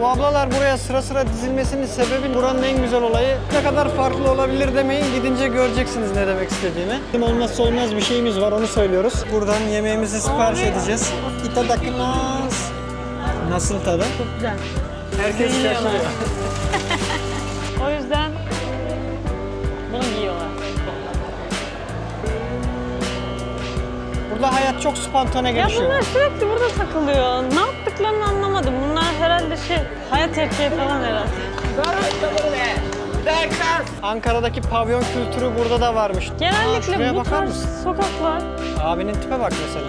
Bu ablalar buraya sıra sıra dizilmesinin sebebi buranın en güzel olayı. Ne kadar farklı olabilir demeyin gidince göreceksiniz ne demek istediğimi. Bizim olmazsa olmaz bir şeyimiz var onu söylüyoruz. Buradan yemeğimizi sipariş edeceğiz. Itadakimasu. Nasıl tadı? Çok güzel. Herkes şaşırıyor. O yüzden bunu giyiyorlar. Burada hayat çok spontane Ya gelişiyor. bunlar sürekli burada takılıyor. Ne yaptıklarını herhalde şey, hayat erkeği falan herhalde. Ankara'daki pavyon kültürü burada da varmış. Genellikle şuraya bu bakar tarz mısın? sokaklar Abinin tipe bak mesela.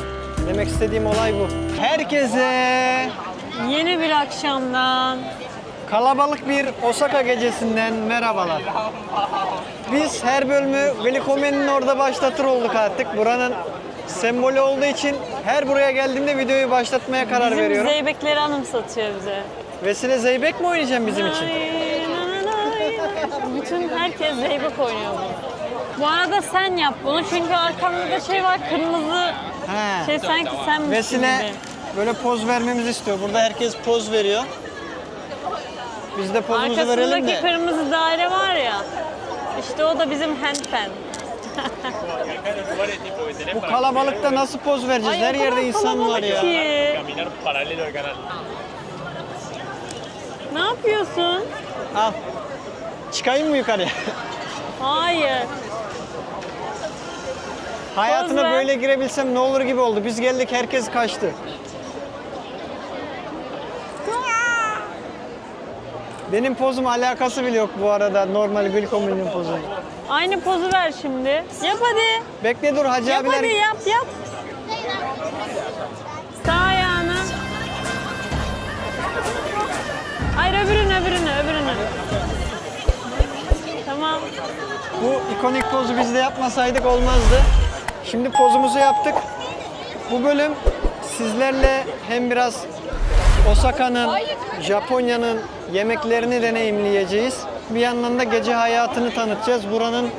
Demek istediğim olay bu. Herkese yeni bir akşamdan kalabalık bir Osaka gecesinden merhabalar. Biz her bölümü Glikomen'in orada başlatır olduk artık. Buranın sembolü olduğu için her buraya geldiğimde videoyu başlatmaya karar bizim veriyorum. zeybekleri anımsatıyor bize. Vesile Zeybek mi oynayacağım bizim için? Bütün herkes zeybek oynuyor bunu. Bu arada sen yap bunu çünkü arkamda da şey var kırmızı He. şey sanki senmişsin Vesile gibi. böyle poz vermemizi istiyor. Burada herkes poz veriyor. Biz de pozumuzu verelim Arkasındaki de. kırmızı daire var ya. İşte o da bizim handpan. Bu kalabalıkta nasıl poz vereceğiz? Ay, Her yerde insan var ya. ki. Ne yapıyorsun? Al. Çıkayım mı yukarıya? Hayır. Hayatına ver. böyle girebilsem ne olur gibi oldu. Biz geldik herkes kaçtı. Benim pozum alakası bile yok bu arada normal Gülkomen'in pozu. Aynı pozu ver şimdi. Yap hadi. Bekle dur hacı Yap abiler. hadi yap yap. Sağ ayağını. Hayır öbürünü öbürünü öbürünü. Tamam. Bu ikonik pozu biz de yapmasaydık olmazdı. Şimdi pozumuzu yaptık. Bu bölüm sizlerle hem biraz Osaka'nın, Japonya'nın yemeklerini deneyimleyeceğiz. Bir yandan da gece hayatını tanıtacağız. Buranın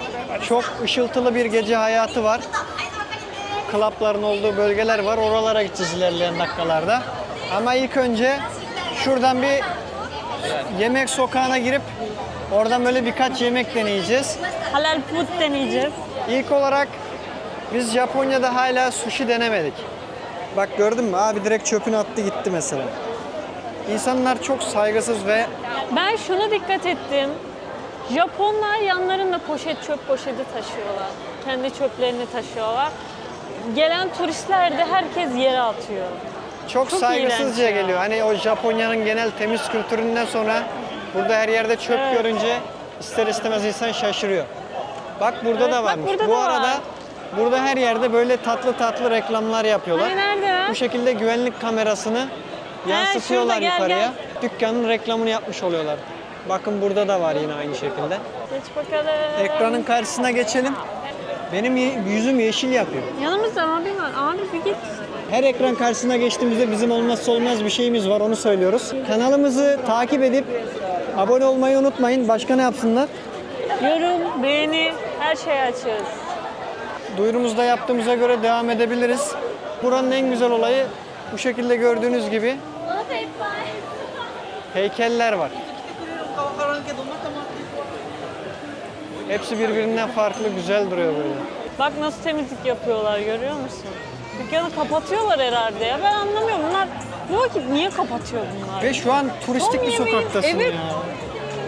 çok ışıltılı bir gece hayatı var. Klapların olduğu bölgeler var. Oralara gideceğiz ilerleyen dakikalarda. Ama ilk önce şuradan bir yemek sokağına girip oradan böyle birkaç yemek deneyeceğiz. Halal food deneyeceğiz. İlk olarak biz Japonya'da hala sushi denemedik. Bak gördün mü? Abi direkt çöpünü attı gitti mesela. İnsanlar çok saygısız ve Ben şuna dikkat ettim. Japonlar yanlarında poşet çöp poşeti taşıyorlar. Kendi çöplerini taşıyorlar. Gelen turistler de herkes yere atıyor. çok, Çok saygısızca geliyor. Hani o Japonya'nın genel temiz kültüründen sonra burada her yerde çöp Evet. görünce ister istemez insan şaşırıyor. Bak burada Evet, da bak varmış. burada Bu da var. arada burada her yerde böyle tatlı tatlı reklamlar yapıyorlar. Hani nerede? Bu şekilde güvenlik kamerasını yansıtıyorlar şurada, gel, yukarıya. Dükkanın reklamını yapmış oluyorlar. Bakın burada da var yine aynı şekilde. Geç bakalım. Ekranın karşısına geçelim. Benim yüzüm yeşil yapıyor. Yanımızda abi var. Abi bir git. Her ekran karşısına geçtiğimizde bizim olmazsa olmaz bir şeyimiz var onu söylüyoruz. Kanalımızı takip edip abone olmayı unutmayın. Başka ne yapsınlar? Yorum, beğeni, her şeyi açığız. Duyurumuzda yaptığımıza göre devam edebiliriz. Buranın en güzel olayı bu şekilde gördüğünüz gibi heykeller var. Hepsi birbirinden farklı, güzel duruyor böyle. Bak nasıl temizlik yapıyorlar görüyor musun? Dükkanı kapatıyorlar herhalde ya. Ben anlamıyorum bunlar bu vakit niye kapatıyor bunlar? Ve şu an turistik Son bir yemeğin- sokaktasın evet. ya.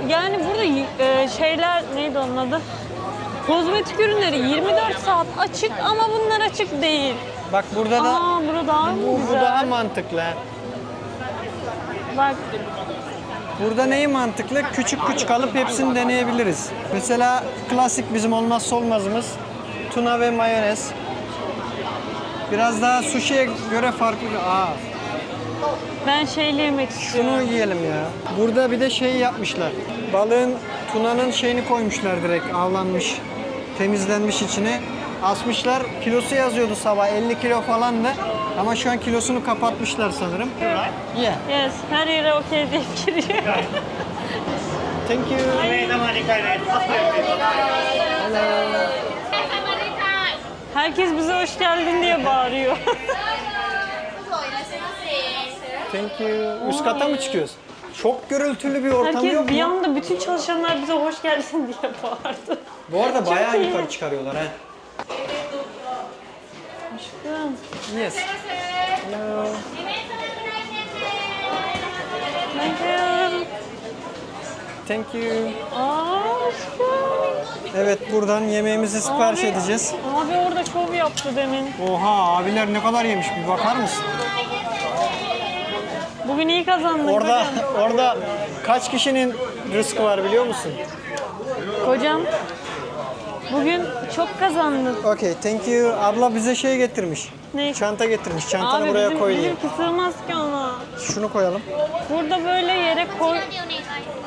Yani burada e, şeyler neydi onun adı? Kozmetik ürünleri 24 saat açık ama bunlar açık değil. Bak burada da Aa burada daha mı bu, bu güzel? daha mantıklı. ha. Bak Burada neyi mantıklı? Küçük küçük alıp hepsini deneyebiliriz. Mesela klasik bizim olmazsa olmazımız tuna ve mayonez. Biraz daha sushi'ye göre farklı. Aa, ben şeyli yemek şunu istiyorum. yiyelim ya. Burada bir de şey yapmışlar. Balığın, tunanın şeyini koymuşlar direkt avlanmış, temizlenmiş içine. Asmışlar. Kilosu yazıyordu sabah 50 kilo falandı. Ama şu an kilosunu kapatmışlar sanırım. Yeah. Yes, her yere okey deyip giriyor. Thank you. Herkes bize hoş geldin diye bağırıyor. Thank you. Üst kata mı çıkıyoruz? Çok gürültülü bir ortam Herkes yok bir mu? anda bütün çalışanlar bize hoş geldin diye bağırdı. Bu arada bayağı iyi. yukarı çıkarıyorlar ha. Aşkım. Yes. Hello. Thank you. Thank you. Aa, aşkım. Evet buradan yemeğimizi sipariş Abi- edeceğiz. Abi orada şov yaptı demin. Oha abiler ne kadar yemiş bir bakar mısın? Bugün iyi kazandık Orada kocam. orada kaç kişinin rızkı var biliyor musun? Kocam. Bugün çok kazandık. Okay, thank you. Abla bize şey getirmiş. Ne? Çanta getirmiş. Çantanı Abi buraya bizim, koy diye. bizimki sığmaz ki ona. Şunu koyalım. Burada böyle yere koy.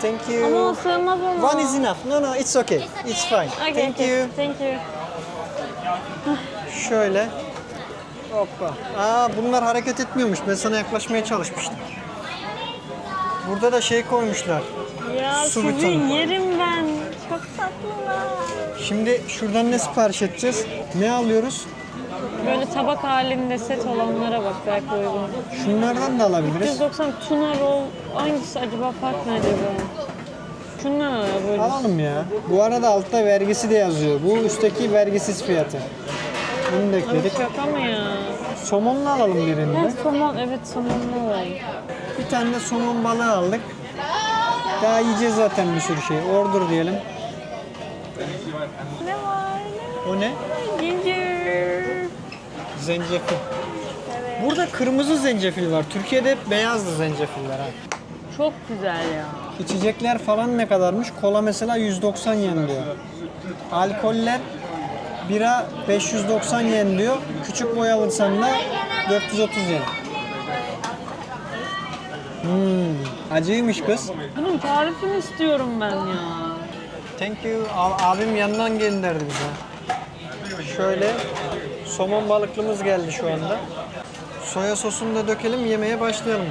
Thank Ama o you. sığmaz ona. One is enough. No no, it's okay. It's fine. Okay, Thank okay. you. Thank you. Şöyle. Hoppa. Aa bunlar hareket etmiyormuş. Ben sana yaklaşmaya çalışmıştım. Burada da şey koymuşlar. Ya Su sizi butonu. yerim ben. Çok tatlılar. Şimdi şuradan ne sipariş edeceğiz? Ne alıyoruz? Böyle tabak halinde set olanlara bak belki uygun. Şunlardan da alabiliriz. 190 tuna roll hangisi acaba fark ne acaba? Şundan al böyle. Alalım ya. Bu arada altta vergisi de yazıyor. Bu üstteki vergisiz fiyatı. Bunu da Abi ekledik. şaka mı ya? Somonlu alalım birini de. Ha, somon evet somonlu var. Bir tane de somon balığı aldık. Daha yiyeceğiz zaten bir sürü şey. Order diyelim. Ne var? O ne? Ginger. Zencefil. Burada kırmızı zencefil var. Türkiye'de hep beyazdı zencefiller ha. Çok güzel ya. İçecekler falan ne kadarmış? Kola mesela 190 yen diyor. Alkoller bira 590 yen diyor. Küçük boy alırsan da 430 yen. Hmm, acıymış kız. Bunun tarifini istiyorum ben ya. Thank you. A- abim yandan gönderdi bize. Şöyle somon balıklımız geldi şu anda. Soya sosunu da dökelim yemeğe başlayalım.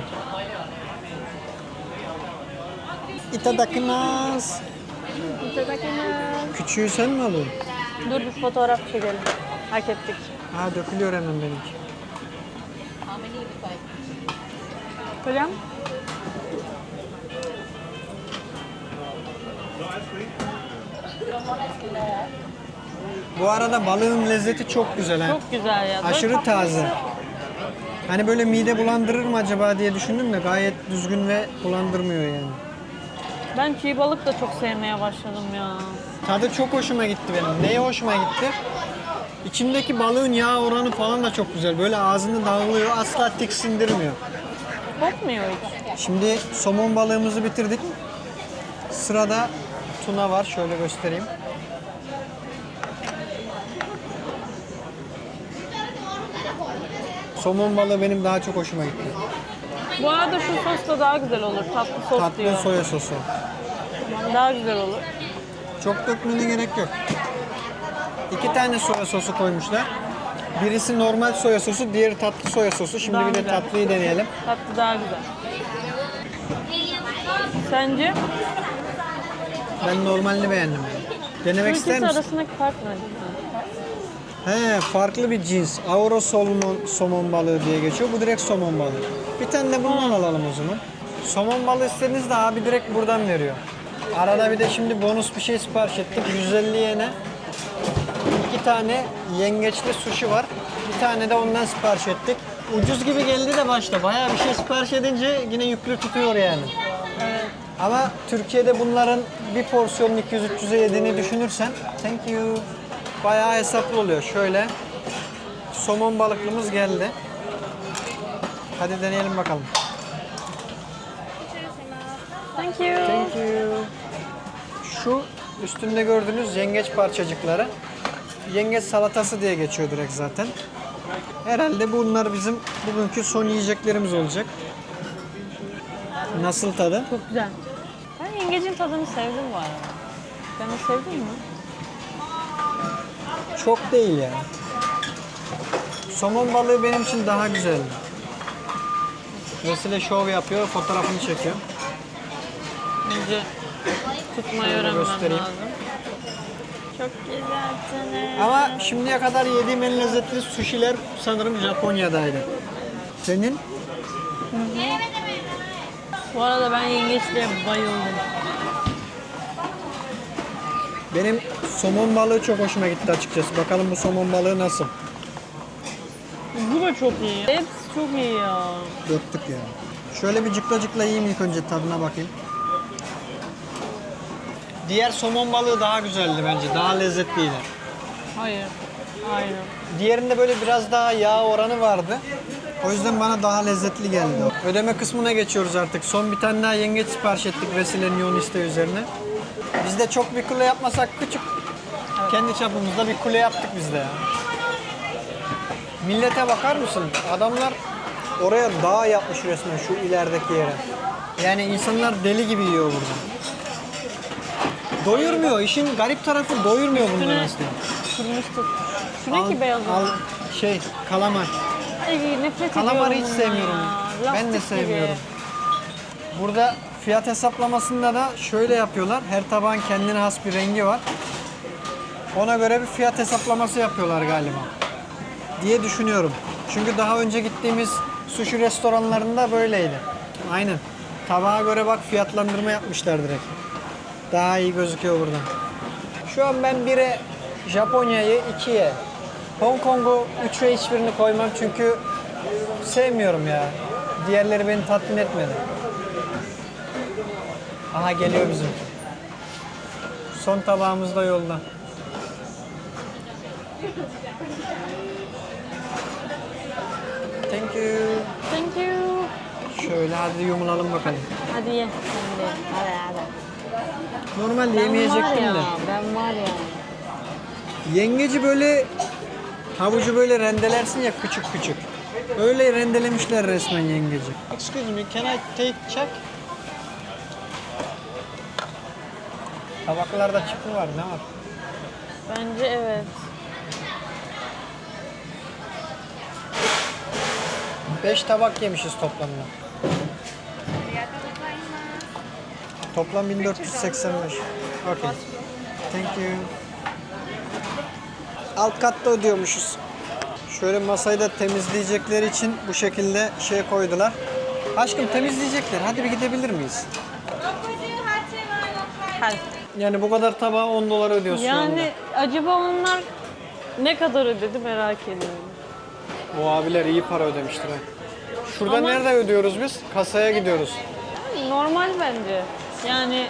Itadakimasu. Küçüğü sen mi alıyorsun? Dur bir fotoğraf çekelim. Hak ettik. Ha dökülüyor hemen benimki. Kocam. Bu arada balığın lezzeti çok güzel ha. Çok güzel ya. Aşırı taze. Hani böyle mide bulandırır mı acaba diye düşündüm de gayet düzgün ve bulandırmıyor yani. Ben çiğ balık da çok sevmeye başladım ya. Tadı çok hoşuma gitti benim. Neye hoşuma gitti? İçindeki balığın yağ oranı falan da çok güzel. Böyle ağzını dağılıyor, asla tiksindirmiyor. Kokmuyor hiç. Şimdi somon balığımızı bitirdik. Sırada tuna var. Şöyle göstereyim. Somon balığı benim daha çok hoşuma gitti. Bu arada şu sos da daha güzel olur. Tatlı sos Tatlı diyor. soya sosu. Daha güzel olur. Çok dökmene gerek yok. İki tane soya sosu koymuşlar. Birisi normal soya sosu, diğeri tatlı soya sosu. Şimdi Daha bir de güzel. tatlıyı deneyelim. Tatlı daha güzel. Sence? Ben normalini beğendim. Denemek Bu ister ikisi misin? arasındaki fark ne? He, farklı bir cins. Auro somon, somon balığı diye geçiyor. Bu direkt somon balığı. Bir tane de bundan alalım o zaman. Somon balığı istediğinizde abi direkt buradan veriyor. Arada bir de şimdi bonus bir şey sipariş ettik. 150 yene iki tane yengeçli sushi var. Bir tane de ondan sipariş ettik. Ucuz gibi geldi de başta. Bayağı bir şey sipariş edince yine yüklü tutuyor yani. Ama Türkiye'de bunların bir porsiyon 200-300'e yediğini düşünürsen thank you. Bayağı hesaplı oluyor. Şöyle somon balıklımız geldi. Hadi deneyelim bakalım. Thank you. Thank you. Şu üstünde gördüğünüz yengeç parçacıkları. Yengeç salatası diye geçiyor direkt zaten. Herhalde bunlar bizim bugünkü son yiyeceklerimiz olacak. Nasıl tadı? Çok güzel. Ben yengecin tadını sevdim bu arada. Sen de sevdin mi? Çok değil yani. Somon balığı benim için daha güzel. Vesile şov yapıyor, fotoğrafını çekiyor. Önce tutmayı Şöyle öğrenmem göstereyim. lazım. Çok güzelsiniz. Ama şimdiye kadar yediğim en lezzetli sushiler sanırım Japonya'daydı. Senin? Bu arada ben yengeçliğe bayıldım. Benim somon balığı çok hoşuma gitti açıkçası. Bakalım bu somon balığı nasıl? Bu da çok iyi. Hepsi çok iyi ya. Döktük ya. Şöyle bir cıkla cıkla yiyeyim ilk önce tadına bakayım. Diğer somon balığı daha güzeldi bence. Daha lezzetliydi. Hayır. Aynen. Diğerinde böyle biraz daha yağ oranı vardı. O yüzden bana daha lezzetli geldi. Ödeme kısmına geçiyoruz artık. Son bir tane daha yengeç sipariş ettik Vesile'nin yoğun isteği üzerine. Biz de çok bir kule yapmasak küçük. Kendi çapımızda bir kule yaptık biz de ya. Millete bakar mısın? Adamlar oraya dağ yapmış resmen şu ilerideki yere. Yani insanlar deli gibi yiyor burada. Doyurmuyor. İşin garip tarafı doyurmuyor bunlar Üstüne aslında. Kırmış tut. Şu ne ki beyaz al, olan? şey kalamar. Ay nefret Kalamarı ediyorum hiç bundan sevmiyorum. ya. Ben de Lastik gibi. sevmiyorum. Burada fiyat hesaplamasında da şöyle yapıyorlar. Her tabağın kendine has bir rengi var. Ona göre bir fiyat hesaplaması yapıyorlar galiba. Diye düşünüyorum. Çünkü daha önce gittiğimiz sushi restoranlarında böyleydi. Aynen. Tabağa göre bak fiyatlandırma yapmışlar direkt. Daha iyi gözüküyor buradan. Şu an ben 1'e Japonya'yı, 2'ye Hong Kong'u 3'e hiçbirini koymam çünkü sevmiyorum ya. Diğerleri beni tatmin etmedi. Aha geliyor bizim. Son tabağımız da yolda. Thank you. Thank you. Şöyle hadi yumulalım bakalım. Hadi ye. Sen de. Hadi hadi. Normal Ben var yemeyecektim ya, de. Ben var ya. Yengeci böyle havucu böyle rendelersin ya küçük küçük. Öyle rendelemişler resmen yengeci. Excuse me, can I take check? Tabaklarda çipi var, ne var? Bence evet. Beş tabak yemişiz toplamda. Toplam 1485. Okay. Thank you. Alt katta ödüyormuşuz. Şöyle masayı da temizleyecekleri için bu şekilde şey koydular. Aşkım temizleyecekler. Hadi bir gidebilir miyiz? Yani bu kadar tabağa 10 dolar ödüyorsun. Yani acaba onlar ne kadar ödedi merak ediyorum. O abiler iyi para ödemiştir ha. Şurada Ama- nerede ödüyoruz biz? Kasaya gidiyoruz. Normal bence. Yani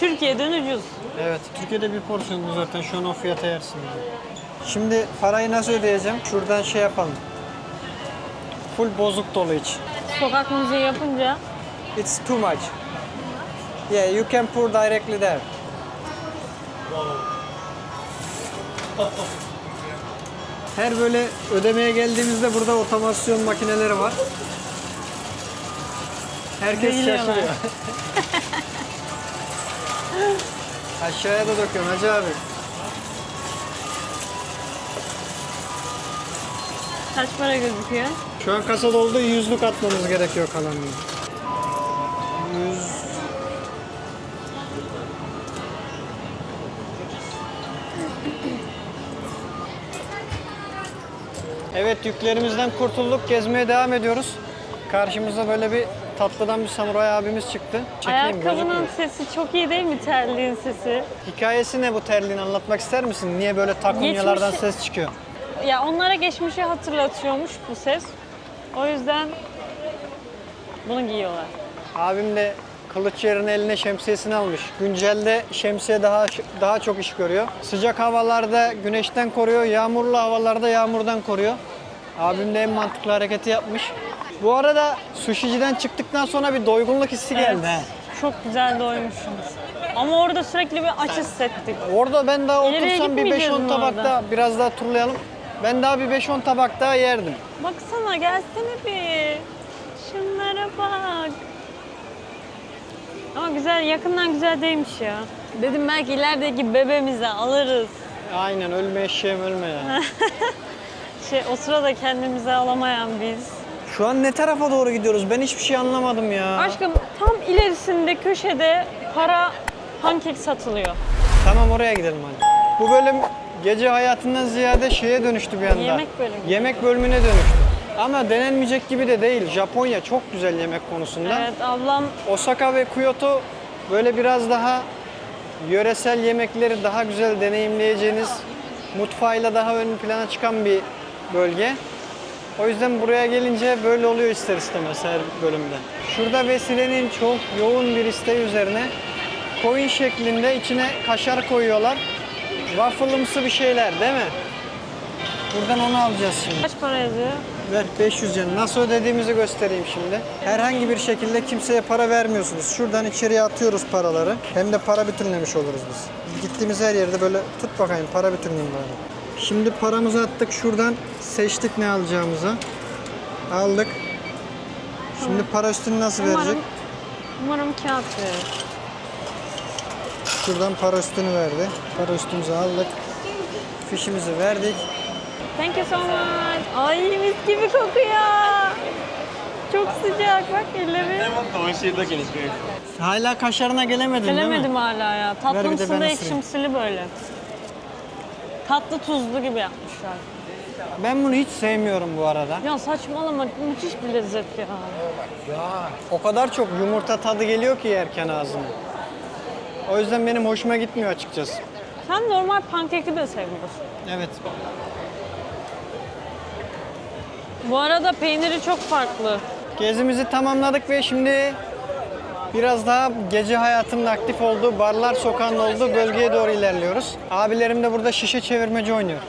Türkiye'den ucuz. Evet, Türkiye'de bir porsiyon bu zaten. Şu an o fiyata yersin. yani. Şimdi parayı nasıl ödeyeceğim? Şuradan şey yapalım. Full bozuk dolu iç. Sokak müziği yapınca It's too much. Yeah, you can pour directly there. Her böyle ödemeye geldiğimizde burada otomasyon makineleri var. Herkes Değiliyorlar. şaşırıyor. Aşağıya da döküyorsun Hacı abi. kaç para gözüküyor? Şu an kasa doldu, yüzlük atmamız gerekiyor kalanını. Evet yüklerimizden kurtulduk. Gezmeye devam ediyoruz. Karşımıza böyle bir tatlıdan bir samuray abimiz çıktı. Çekeyim Ayakkabının gözükmüyor. sesi çok iyi değil mi terliğin sesi? Hikayesi ne bu terliğin anlatmak ister misin? Niye böyle takunyalardan Geçmişi- ses çıkıyor? Ya onlara geçmişi hatırlatıyormuş bu ses. O yüzden bunu giyiyorlar. Abim de kılıç yerine eline şemsiyesini almış. Güncelde şemsiye daha daha çok iş görüyor. Sıcak havalarda güneşten koruyor, yağmurlu havalarda yağmurdan koruyor. Abim de en mantıklı hareketi yapmış. Bu arada sushiciden çıktıktan sonra bir doygunluk hissi geldi. he. Çok güzel doymuşsunuz. Ama orada sürekli bir aç hissettik. Orada ben daha İleriye otursam bir gitmeyeceğiz 5-10 mi tabak orada? daha biraz daha turlayalım. Ben daha bir 5-10 tabak daha yerdim. Baksana gelsene bir. Şunlara bak. Ama güzel, yakından güzel değilmiş ya. Dedim belki ilerideki bebeğimizi alırız. Aynen ölme eşeğim ölme ya. Şey, o sırada kendimize alamayan biz. Şu an ne tarafa doğru gidiyoruz? Ben hiçbir şey anlamadım ya. Aşkım tam ilerisinde köşede para pankek satılıyor. Tamam oraya gidelim hadi. Bu bölüm gece hayatından ziyade şeye dönüştü bir anda. Yemek bölümü. Yemek bölümüne dönüştü. Ama denenmeyecek gibi de değil. Japonya çok güzel yemek konusunda. Evet ablam Osaka ve Kyoto böyle biraz daha yöresel yemekleri daha güzel deneyimleyeceğiniz, mutfağıyla daha ön plana çıkan bir bölge. O yüzden buraya gelince böyle oluyor ister istemez her bölümde. Şurada Vesile'nin çok yoğun bir isteği üzerine koyun şeklinde içine kaşar koyuyorlar. Waffle'ımsı bir şeyler değil mi? Buradan onu alacağız şimdi. kaç para yazıyor? Ver 500 yen. Nasıl ödediğimizi göstereyim şimdi. Herhangi bir şekilde kimseye para vermiyorsunuz. Şuradan içeriye atıyoruz paraları. Hem de para bütünlemiş oluruz biz. Gittiğimiz her yerde böyle tut bakayım para bütünleyeyim bari. Şimdi paramızı attık. Şuradan seçtik ne alacağımızı. Aldık. Şimdi para üstünü nasıl verecek? Umarım, umarım kağıt verir. Şuradan para üstünü verdi. Para üstümüzü aldık. Fişimizi verdik. Thank you so much. Ay mis gibi kokuyor. Çok sıcak bak ellerim. 美味しい時に食える Hala kaşarına gelemedin değil mi? Gelemedim hala ya. Ver bir de ben Tatlımsı da ısırayım. ekşimsili böyle. Tatlı tuzlu gibi yapmışlar. Ben bunu hiç sevmiyorum bu arada. Ya saçmalama müthiş bir lezzet ya. O kadar çok yumurta tadı geliyor ki yerken ağzına. O yüzden benim hoşuma gitmiyor açıkçası. Sen normal pankeki de sevmiyorsun. Evet. Bu arada peyniri çok farklı. Gezimizi tamamladık ve şimdi biraz daha gece hayatının aktif olduğu, barlar sokağının olduğu bölgeye doğru ilerliyoruz. Abilerim de burada şişe çevirmeci oynuyor.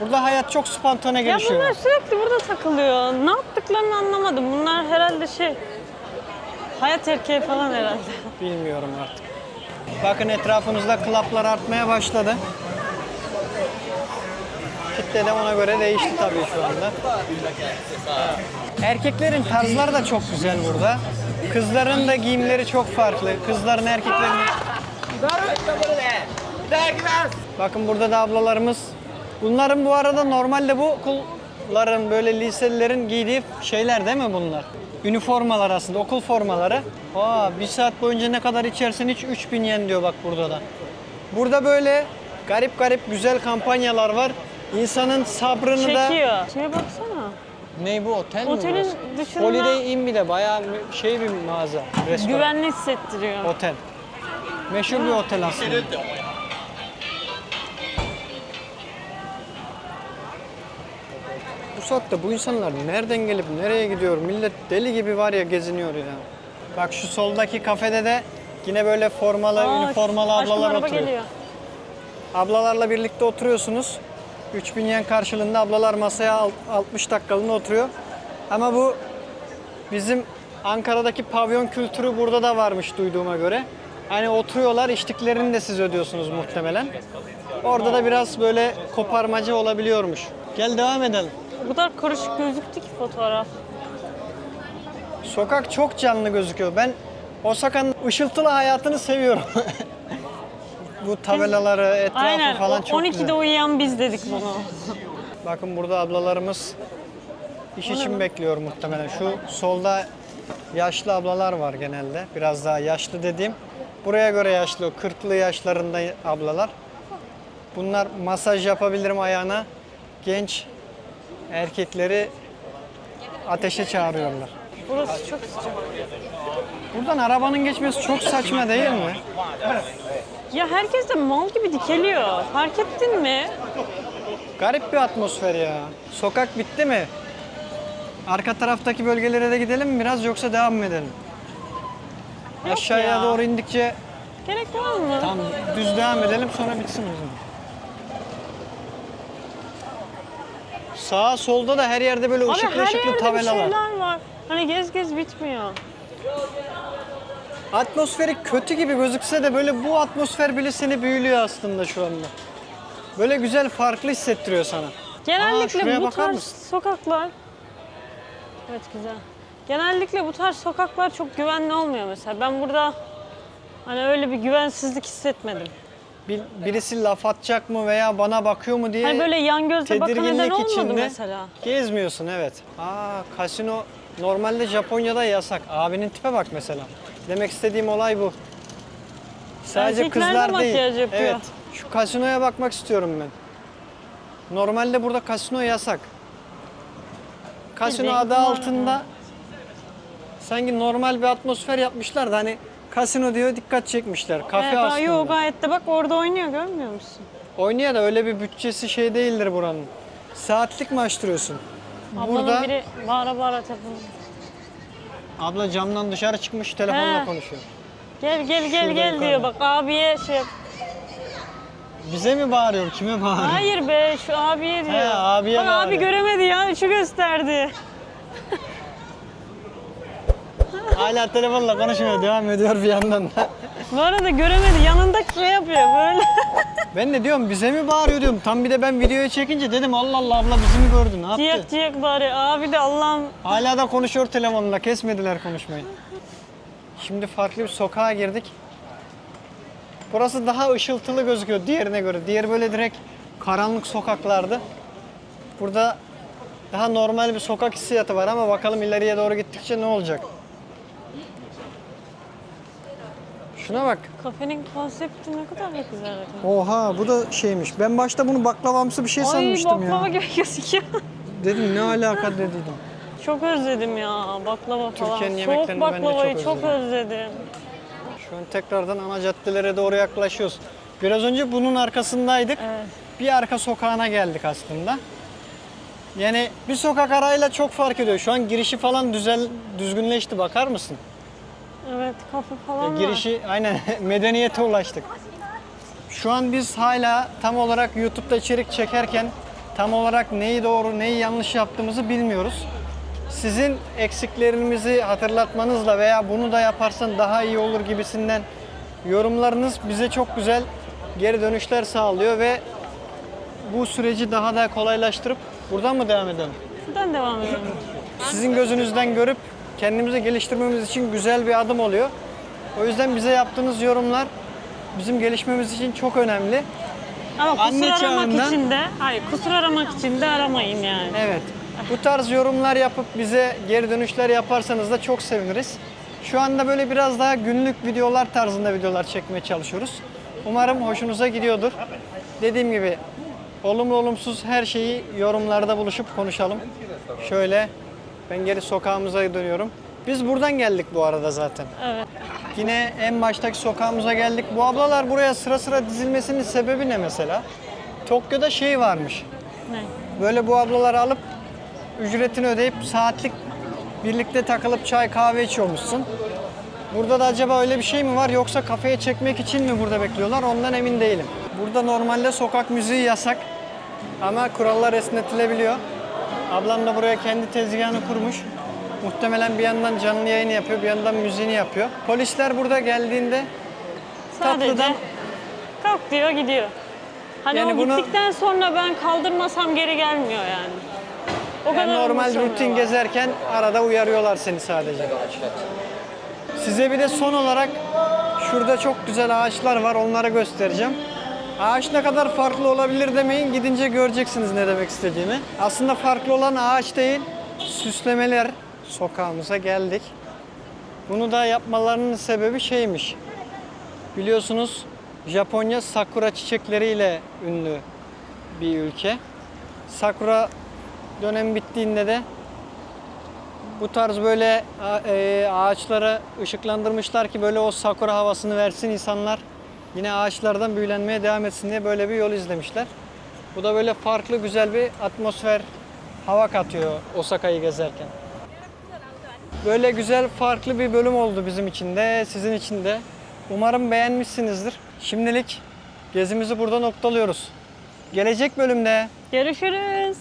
Burada hayat çok spontane Ya gelişiyor. bunlar sürekli burada takılıyor. Ne yaptıklarını anlamadım. Bunlar herhalde şey... Hayat erkeği falan herhalde. Bilmiyorum artık. Bakın etrafımızda klaplar artmaya başladı. Kitle de ona göre değişti tabii şu anda. Erkeklerin tarzları da çok güzel burada. Kızların da giyimleri çok farklı. Kızların erkeklerin... Bakın burada da ablalarımız. Bunların bu arada normalde bu okulların böyle liselilerin giydiği şeyler değil mi bunlar? Üniformalar aslında, okul formaları. Aa, bir saat boyunca ne kadar içersin hiç 3000 yen diyor bak burada da. Burada böyle garip garip güzel kampanyalar var. İnsanın sabrını da... Çekiyor. Şeye baksana. Ney bu otel mi Otelin burası? dışında- Holiday Inn bir de bayağı mü- şey bir mağaza, restoran. Güvenli hissettiriyor. Otel. Meşhur bir otel aslında. Bu saatte bu insanlar nereden gelip nereye gidiyor? Millet deli gibi var ya geziniyor ya. Bak şu soldaki kafede de yine böyle formalı, Aa, üniformalı aşkım ablalar araba oturuyor. geliyor. Ablalarla birlikte oturuyorsunuz. 3000 yen karşılığında ablalar masaya al- 60 dakikalığına oturuyor. Ama bu bizim Ankara'daki pavyon kültürü burada da varmış duyduğuma göre. Hani oturuyorlar, içtiklerini de siz ödüyorsunuz muhtemelen. Orada da biraz böyle koparmacı olabiliyormuş. Gel devam edelim. O kadar karışık gözüktü ki fotoğraf. Sokak çok canlı gözüküyor. Ben Osaka'nın ışıltılı hayatını seviyorum. Bu tabelaları, etrafı Aynen. falan çok 12'de güzel. uyuyan biz dedik bunu. Bakın burada ablalarımız iş için bekliyor muhtemelen. Şu solda yaşlı ablalar var genelde. Biraz daha yaşlı dediğim. Buraya göre yaşlı, 40'lı yaşlarında ablalar. Bunlar masaj yapabilirim ayağına. Genç erkekleri ateşe çağırıyorlar. Burası çok sıcak. Buradan arabanın geçmesi çok saçma değil mi? Ya herkes de mal gibi dikeliyor. Fark ettin mi? Garip bir atmosfer ya. Sokak bitti mi? Arka taraftaki bölgelere de gidelim mi biraz yoksa devam mı edelim? Yok Aşağıya ya. doğru indikçe Gerek var mı? tam düz devam edelim sonra bitsin zaman. Sağa solda da her yerde böyle Abi ışıklı her ışıklı yerde bir tabelalar. şeyler var. Hani gez gez bitmiyor. Atmosferi kötü gibi gözükse de böyle bu atmosfer bile seni büyülüyor aslında şu anda. Böyle güzel farklı hissettiriyor sana. Genellikle şuraya bu tarz mısın? sokaklar... Evet güzel. Genellikle bu tarz sokaklar çok güvenli olmuyor mesela. Ben burada hani öyle bir güvensizlik hissetmedim. Bir, birisi laf atacak mı veya bana bakıyor mu diye Hani böyle yan gözle bakan neden tedirginlik olmadı içinde mesela. gezmiyorsun evet. Aa kasino normalde Japonya'da yasak. Abinin tipe bak mesela. Demek istediğim olay bu. Sadece Erkekler de kızlar makyaj değil. yapıyor. Evet. Şu kasinoya bakmak istiyorum ben. Normalde burada kasino yasak. kasino Bildiğin adı kumar. altında sanki normal bir atmosfer yapmışlar da hani kasino diyor dikkat çekmişler. Kafe Evet, aslında. Yo gayet de bak orada oynuyor görmüyor musun? Oynuyor da öyle bir bütçesi şey değildir buranın. Saatlik mi açtırıyorsun? Ablanın biri bağıra bağıra telefonu. Abla camdan dışarı çıkmış telefonla He. konuşuyor. Gel gel gel Şurada gel diyor bak abiye şey. Bize mi bağırıyor? Kime bağırıyor? Hayır be şu abiye diyor. abiye bak abi bağırıyor. göremedi ya üçü gösterdi. Hala telefonla konuşmuyor. Devam ediyor bir yandan da. Bu arada göremedi yanındaki şey yapıyor böyle. Ben de diyorum bize mi bağırıyor diyorum. Tam bir de ben videoyu çekince dedim Allah Allah abla bizi mi gördü ne yaptı? ciyak ciyak bari abi de Allah'ım. Hala da konuşuyor telefonla kesmediler konuşmayı. Şimdi farklı bir sokağa girdik. Burası daha ışıltılı gözüküyor diğerine göre. Diğer böyle direkt karanlık sokaklardı. Burada daha normal bir sokak hissiyatı var ama bakalım ileriye doğru gittikçe ne olacak? Şuna bak. Kafenin konsepti ne kadar da güzel. Oha bu da şeymiş. Ben başta bunu baklavamsı bir şey Ay sanmıştım baklava ya. gibi gözüküyor. Dedim ne alaka dediydim. çok özledim ya baklava falan. Türkiye'nin Soğuk yemeklerini ben de çok baklavayı çok özledim. özledim. Şu an tekrardan ana caddelere doğru yaklaşıyoruz. Biraz önce bunun arkasındaydık. Evet. Bir arka sokağına geldik aslında. Yani bir sokak arayla çok fark ediyor. Şu an girişi falan düzel düzgünleşti bakar mısın? Evet kafe falan girişi aynen medeniyete ulaştık. Şu an biz hala tam olarak YouTube'da içerik çekerken tam olarak neyi doğru neyi yanlış yaptığımızı bilmiyoruz. Sizin eksiklerimizi hatırlatmanızla veya bunu da yaparsan daha iyi olur gibisinden yorumlarınız bize çok güzel geri dönüşler sağlıyor ve bu süreci daha da kolaylaştırıp buradan mı devam edelim? Buradan devam edelim. Sizin gözünüzden görüp kendimizi geliştirmemiz için güzel bir adım oluyor. O yüzden bize yaptığınız yorumlar bizim gelişmemiz için çok önemli. Ama Anne kusur aramak çağından- için de, hayır kusur aramak için de aramayın yani. Evet. Bu tarz yorumlar yapıp bize geri dönüşler yaparsanız da çok seviniriz. Şu anda böyle biraz daha günlük videolar tarzında videolar çekmeye çalışıyoruz. Umarım hoşunuza gidiyordur. Dediğim gibi olumlu olumsuz her şeyi yorumlarda buluşup konuşalım. Şöyle ben geri sokağımıza dönüyorum. Biz buradan geldik bu arada zaten. Evet. Yine en baştaki sokağımıza geldik. Bu ablalar buraya sıra sıra dizilmesinin sebebi ne mesela? Tokyo'da şey varmış. Ne? Böyle bu ablaları alıp ücretini ödeyip saatlik birlikte takılıp çay kahve içiyormuşsun. Burada da acaba öyle bir şey mi var yoksa kafeye çekmek için mi burada bekliyorlar ondan emin değilim. Burada normalde sokak müziği yasak ama kurallar esnetilebiliyor. Ablam da buraya kendi tezgahını kurmuş. Muhtemelen bir yandan canlı yayın yapıyor, bir yandan müziğini yapıyor. Polisler burada geldiğinde Sadece Tatlıdan- kalk diyor gidiyor. Hani Yani o bunu- gittikten sonra ben kaldırmasam geri gelmiyor yani. O Yani kadar normal rutin gezerken arada uyarıyorlar seni sadece. Size bir de son olarak şurada çok güzel ağaçlar var onları göstereceğim. Ağaç ne kadar farklı olabilir demeyin gidince göreceksiniz ne demek istediğimi. Aslında farklı olan ağaç değil süslemeler. Sokağımıza geldik. Bunu da yapmalarının sebebi şeymiş. Biliyorsunuz Japonya sakura çiçekleriyle ünlü bir ülke. Sakura dönem bittiğinde de bu tarz böyle a- e, ağaçlara ışıklandırmışlar ki böyle o sakura havasını versin insanlar. Yine ağaçlardan büyülenmeye devam etsin diye böyle bir yol izlemişler. Bu da böyle farklı güzel bir atmosfer, hava katıyor Osaka'yı gezerken. Böyle güzel farklı bir bölüm oldu bizim için de, sizin için de. Umarım beğenmişsinizdir. Şimdilik gezimizi burada noktalıyoruz. Gelecek bölümde Görüşürüz.